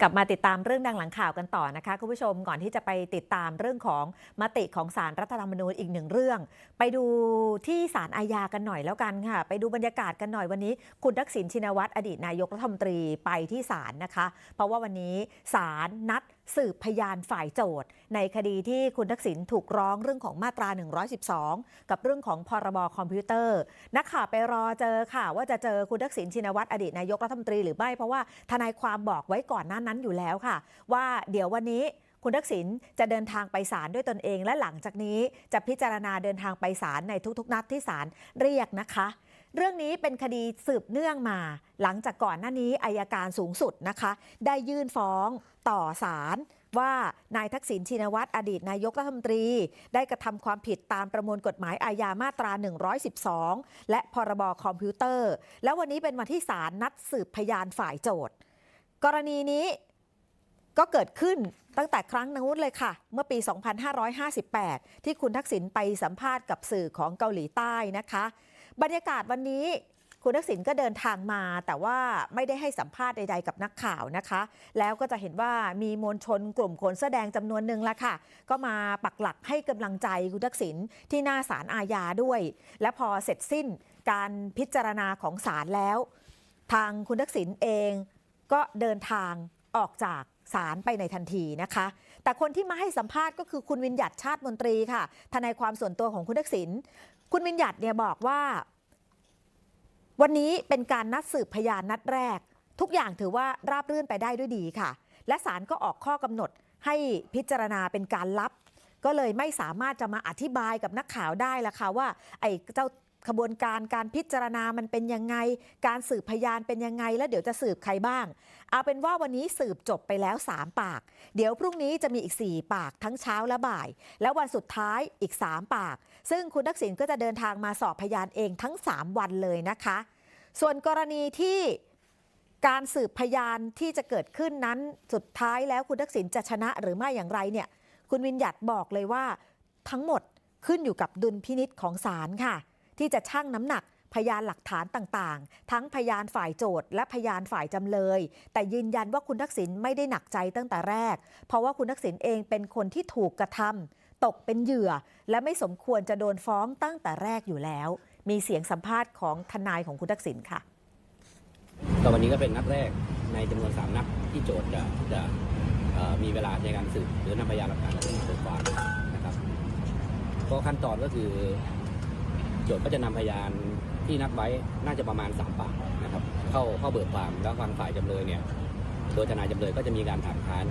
กลับมาติดตามเรื่องดังหลังข่าวกันต่อนะคะคุณผู้ชมก่อนที่จะไปติดตามเรื่องของมติของสารรัฐธรรมนูญอีกหนึ่งเรื่อง ไปดูที่สารอาญากันหน่อยแล้วกันค่ะ ไปดูบรรยากาศกันหน่อยวันนี้ คุณทักษิณชินวัตรอดีตนายกรัฐมนตรีไปที่ศาลนะคะ เพราะว่าวันนี้ศาลนัด สืบพยานฝ่ายโจทย์ ในคดีที่คุณทักษิณถูกร้องเรื่องของมาตรา 112 กับเรื่องของพรบคอมพิวเตอร์ นักข่าวไปรอเจอค่ะ ว่าจะเจอคุณทักษิณชินวัตรอดีตนายกรัฐมนตรีหรือไม่เพราะว่าทนายความบอกไว้ก่อนหน้านั้นอยู่แล้วค่ะ ว่าเดี๋ยววันนี้คุณทักษิณจะเดินทางไปศาลด้วยตนเอง และหลังจากนี้จะพิจารณาเดินทางไปศาลในทุกๆ นัดที่ศาลเรียกนะคะ เรื่องนี้เป็นคดีสืบเนื่องมา หลังจากก่อนหน้านี้อายการสูงสุดนะคะ ได้ยื่นฟ้องต่อศาลว่านายทักษิณชินวัตรอดีตนายกรัฐมนตรี ได้กระทำความผิดตามประมวลกฎหมายอาญามาตรา 112 และพรบคอมพิวเตอร์ แล้ววันนี้เป็นวันที่ศาลนัดสืบพยานฝ่ายโจทย์ กรณีนี้ก็เกิดขึ้นตั้งแต่ครั้งนู้นเลยค่ะ เมื่อปี 2558 ที่คุณทักษิณไปสัมภาษณ์กับสื่อของเกาหลีใต้นะคะ บรรยากาศวันนี้คุณทักษิณก็เดินทางมา แต่ว่าไม่ได้ให้สัมภาษณ์ใดๆกับนักข่าวนะคะ แล้วก็จะเห็นว่ามีมวลชนกลุ่มคนแสดงจำนวนหนึ่งละค่ะ ก็มาปักหลักให้กำลังใจคุณทักษิณที่หน้าศาลอาญาด้วย และพอเสร็จสิ้นการพิจารณาของศาลแล้ว ทางคุณทักษิณเองก็เดินทาง ออกจากศาลไปในทันทีนะคะ แต่คนที่มาให้สัมภาษณ์ก็คือคุณวิญญัตชาติมนตรีค่ะ ทนายความส่วนตัวของคุณทักษิณ คุณวิญญัตเนี่ยบอกว่า วันนี้เป็นการนัดสืบพยานนัดแรก ทุกอย่างถือว่าราบรื่นไปได้ด้วยดีค่ะ และศาลก็ออกข้อกำหนดให้พิจารณาเป็นการลับ ก็เลยไม่สามารถจะมาอธิบายกับนักข่าวได้ละค่ะว่า ไอ้เจ้า ขบวนการการพิจารณามันเป็นยังไง การสืบพยานเป็นยังไง แล้วเดี๋ยวจะสืบใครบ้าง เอาเป็นว่าวันนี้สืบจบไปแล้ว 3 ปาก เดี๋ยวพรุ่งนี้จะมีอีก 4 ปากทั้งเช้าและบ่าย แล้ววันสุดท้ายอีก 3 ปาก ซึ่งคุณทักษิณก็จะเดินทางมาสอบพยานเองทั้ง 3 วันเลยนะคะ ส่วนกรณีที่การสืบพยานที่จะเกิดขึ้นนั้นสุดท้ายแล้วคุณทักษิณจะชนะหรือไม่อย่างไรเนี่ย คุณวินยัตบอกเลยว่าทั้งหมดขึ้นอยู่กับดุลพินิษของศาลค่ะ ที่จะชั่งน้ำหนักพยานหลักฐานต่างๆ ทั้งพยานฝ่ายโจทย์และพยานฝ่ายจำเลย แต่ยืนยันว่าคุณทักษิณไม่ได้หนักใจตั้งแต่แรก เพราะว่าคุณทักษิณเองเป็นคนที่ถูกกระทำตกเป็นเหยื่อ และไม่สมควรจะโดนฟ้องตั้งแต่แรกอยู่แล้ว มีเสียงสัมภาษณ์ของทนายของคุณทักษิณค่ะก็วันนี้ก็เป็นนัดแรกในจำนวนสามนัดที่โจทย์จะจะมีเวลาในการสืบหรือนำพยานหลักฐานมาเบิกความนะครับก็ขั้นตอนก็คือ โจทย์ก็จะนำพยานที่นัดไว้น่าจะประมาณสามปากนะครับ เข้าเข้าเบิกความแล้วทางฝ่ายจำเลยเนี่ยโดยทนายจำเลยก็จะมีการถามค้าน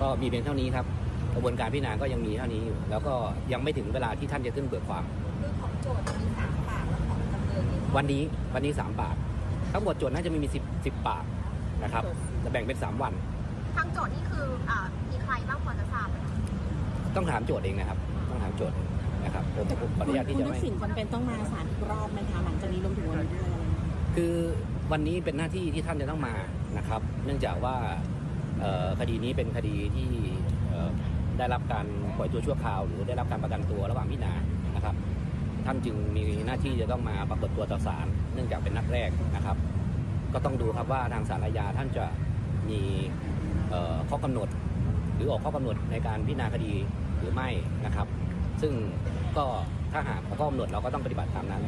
ก็มีเพียงเท่านี้ครับกระบวนการพิจารณาก็ยังมีเท่านี้อยู่แล้วก็ยังไม่ถึงเวลาที่ท่านจะขึ้นเบิกความคือของโจทย์มีสามปากแล้วของจำเลยมีวันนี้วันนี้สามปากทั้งหมดโจทย์น่าจะมีสิบสิบปากนะครับจะแบ่งเป็นสามวันทางโจทย์นี่คืออ่ามีใครบ้างพอจะทราบไหมคะต้องถามโจทย์เองนะครับ ต้องถามโจทย์ นะครับผมผมขออนุญาตที่คุณจะทักไม่ษิณจำเป็นต้องมาศาลอีกรอบไหมคะหลังจากนี้รวมถึงวันนี้ด้วยอะไรอย่างเงี้ยคือวันนี้เป็นหน้าที่ที่ท่านจะต้องมานะครับ เนื่องจากว่าเอ่อคดีนี้เป็นคดีที่เอ่อได้รับการปล่อยตัวชั่วคราว หรือได้รับการประกันตัวระหว่างพิจารณานะครับ ท่านจึงมีหน้าที่จะต้องมาปรากฏตัวต่อศาลเนื่องจากเป็นนัดแรกนะครับ ก็ต้องดูครับว่าทางศาลอาญาท่านจะมีเอ่อข้อกำหนด หรือออกข้อกำหนดในการพิจารณาคดีหรือไม่นะครับ ซึ่งก็ถ้าหากข้อกำหนดเราก็ต้องปฏิบัติตามนั้น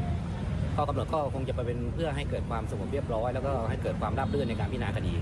ข้อกำหนดก็คงจะไปเป็นเพื่อให้เกิดความสงบเรียบร้อย แล้วก็ให้เกิดความราบรื่นในการพิจารณาคดี